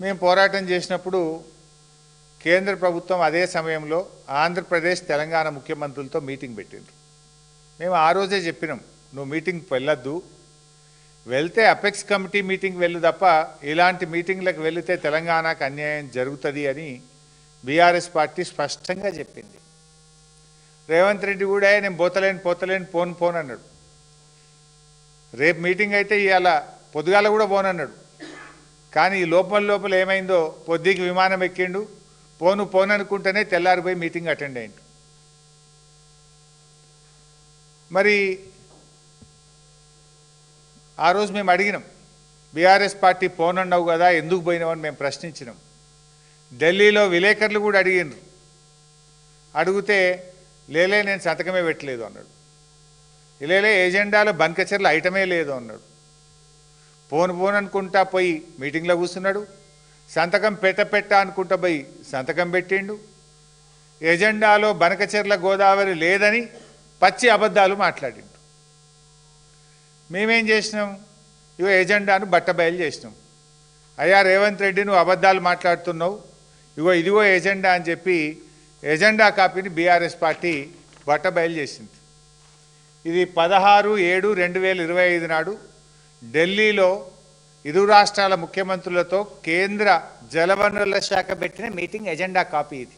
మేము పోరాటం చేసినప్పుడు కేంద్ర ప్రభుత్వం అదే సమయంలో ఆంధ్రప్రదేశ్ తెలంగాణ ముఖ్యమంత్రులతో మీటింగ్ పెట్టిండ్రు. మేము ఆ రోజే చెప్పినాం నువ్వు మీటింగ్కి వెళ్ళొద్దు. వెళ్తే అపెక్స్ కమిటీ మీటింగ్ వెళ్ళు తప్ప ఇలాంటి మీటింగ్లకు వెళితే తెలంగాణకు అన్యాయం జరుగుతుంది అని బీఆర్ఎస్ పార్టీ స్పష్టంగా చెప్పింది. రేవంత్ రెడ్డి కూడా నేను పోతలేను పోతలేను పోను పోను అన్నాడు. రేపు మీటింగ్ అయితే ఇవాళ పొద్దుగాల కూడా పోనన్నాడు. కానీ ఈ లోపల లోపల ఏమైందో పొద్దుకి విమానం ఎక్కిండు పోను పోను అనుకుంటేనే తెల్లారిపోయి మీటింగ్ అటెండ్ అయ్యిండు మరి ఆ రోజు మేము అడిగినాం బీఆర్ఎస్ పార్టీ పోనన్నావు కదా ఎందుకు పోయినావని మేము ప్రశ్నించినాం. ఢిల్లీలో విలేకరులు కూడా అడిగినారు అడిగితే లేలే నేను సంతకమే పెట్టలేదు అన్నాడు. లేలే ఏజెండాలో బన్కచర్ల ఐటమే లేదు అన్నాడు. పోను పోను అనుకుంటా పోయి మీటింగ్లో కూర్చున్నాడు. సంతకం పెట్ట పెట్ట అనుకుంటా పోయి సంతకం పెట్టిండు. ఎజెండాలో బనకచెర్ల గోదావరి లేదని పచ్చి అబద్ధాలు మాట్లాడిండు. మేమేం చేసినాం? ఇగో ఎజెండాను బట్టబయలు చేసినాం. అయ్యా రేవంత్ రెడ్డి నువ్వు అబద్ధాలు మాట్లాడుతున్నావు. ఇగో ఇదిగో ఎజెండా అని చెప్పి ఎజెండా కాపీని బీఆర్ఎస్ పార్టీ బట్టబయలు చేసింది. ఇది పదహారు ఏడు రెండు వేల ఇరవై ఐదు నాడు ఢిల్లీలో ఇరు రాష్ట్రాల ముఖ్యమంత్రులతో కేంద్ర జలవనరుల శాఖ పెట్టిన మీటింగ్ ఎజెండా కాపీ ఇది.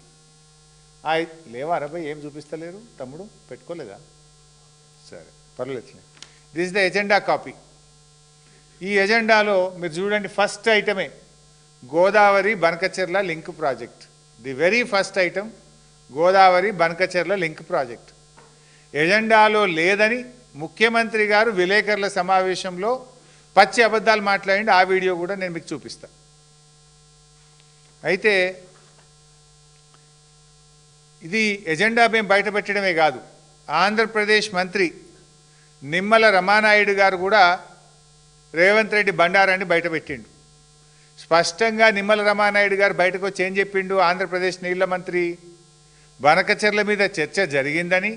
ఆ, లేవా అరవై? ఏం చూపిస్తలేరు? తమ్ముడు పెట్టుకోలేదా? సరే పర్లేదు దిస్ ద ఎజెండా కాపీ ఈ ఎజెండాలో మీరు చూడండి first ఐటమే Godavari Banakacherla link project. The very first item Godavari Banakacherla link project. ఎజెండాలో లేదని ముఖ్యమంత్రి గారు విలేకరుల సమావేశంలో పచ్చి అబద్ధాలు మాట్లాడి ఆ వీడియో కూడా నేను మీకు చూపిస్తా. అయితే ఇది ఎజెండా మేము బయట పెట్టడమే కాదు. ఆంధ్రప్రదేశ్ మంత్రి నిమ్మల రమానాయుడు గారు కూడా రేవంత్ రెడ్డి బండారాన్ని బయటపెట్టిండు. స్పష్టంగా నిమ్మల రమానాయుడు గారు బయటకు వచ్చి ఏం చెప్పిండు? ఆంధ్రప్రదేశ్ నీళ్ళ మంత్రి బనకచెర్ల మీద చర్చ జరిగిందని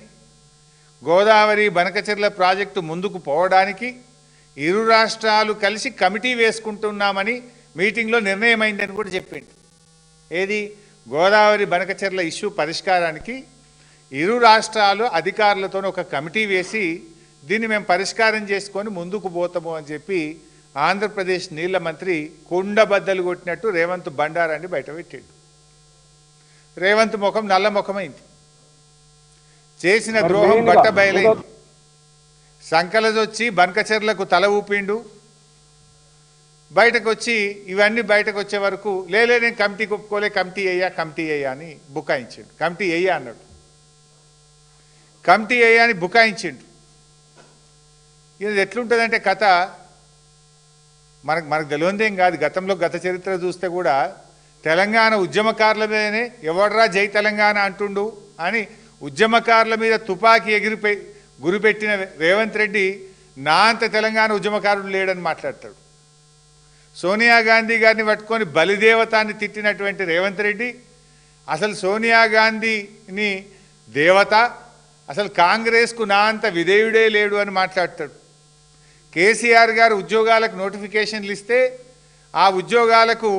గోదావరి బనకచెర్ల ప్రాజెక్టు ముందుకు పోవడానికి ఇరు రాష్ట్రాలు కలిసి కమిటీ వేసుకుంటున్నామని మీటింగ్లో నిర్ణయమైందని కూడా చెప్పిండు ఏది? గోదావరి బనకచెర్ల ఇష్యూ పరిష్కారానికి ఇరు రాష్ట్రాలు అధికారులతో ఒక కమిటీ వేసి దీన్ని మేము పరిష్కారం చేసుకొని ముందుకు పోతాము అని చెప్పి ఆంధ్రప్రదేశ్ నీళ్ళ మంత్రి కుండబద్దలు కొట్టినట్టు రేవంత్ బండారాన్ని బయటపెట్టాడు రేవంత్ ముఖం నల్ల ముఖమైంది. చేసిన ద్రోహం బట్ట బయలైంది. సంకలదొచ్చి బనకచెర్లకు తల ఊపిండు. బయటకు వచ్చి ఇవన్నీ బయటకు వచ్చే వరకు లేలే నేను కమిటీకి ఒప్పుకోలే కమిటీ అయ్యా కమిటీ అయ్యా అని బుకాయించిండు. కమిటీ అయ్యా అన్నాడు. కమిటీ అయ్యా అని బుకాయించిండు. ఇది ఎట్లుంటుందంటే కథ మనకు మనకు తెలియందేం కాదు. గతంలో గత చరిత్ర చూస్తే కూడా తెలంగాణ ఉద్యమకారుల మీదనే ఎవడ్రా జై తెలంగాణ అంటుండు అని ఉద్యమకారుల మీద తుపాకీ ఎగిరిపోయి గురిపెట్టిన రేవంత్ రెడ్డి నా అంత తెలంగాణ ఉద్యమకారుడు లేడని మాట్లాడతాడు. సోనియా గాంధీ గారిని పట్టుకొని బలిదేవతాన్ని తిట్టినటువంటి రేవంత్ రెడ్డి అసలు సోనియా గాంధీని దేవత అసలు కాంగ్రెస్కు నా అంత విధేయుడే లేడు అని మాట్లాడతాడు. కేసీఆర్ గారు ఉద్యోగాలకు నోటిఫికేషన్లు ఇస్తే ఆ ఉద్యోగాలకు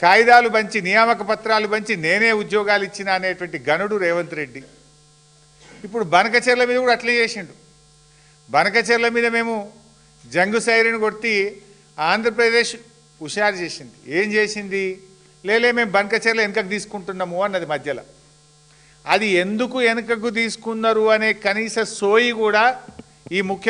కాగితాలు పంచి నియామక పత్రాలు పంచి నేనే ఉద్యోగాలు ఇచ్చిన అనేటువంటి గనుడు రేవంత్ రెడ్డి. ఇప్పుడు బనకచెర్ల మీద కూడా అట్లే చేసిండు. బనకచెర్ల మీద మేము జంగు శైలిని కొట్టి ఆంధ్రప్రదేశ్ హుషారు చేసింది. ఏం చేసింది? లేలే మేము బనకచెర్ల వెనుకకు తీసుకుంటున్నాము అన్నది మధ్యలో. అది ఎందుకు వెనుకకు తీసుకున్నారు అనే కనీస సోయి కూడా ఈ ముఖ్య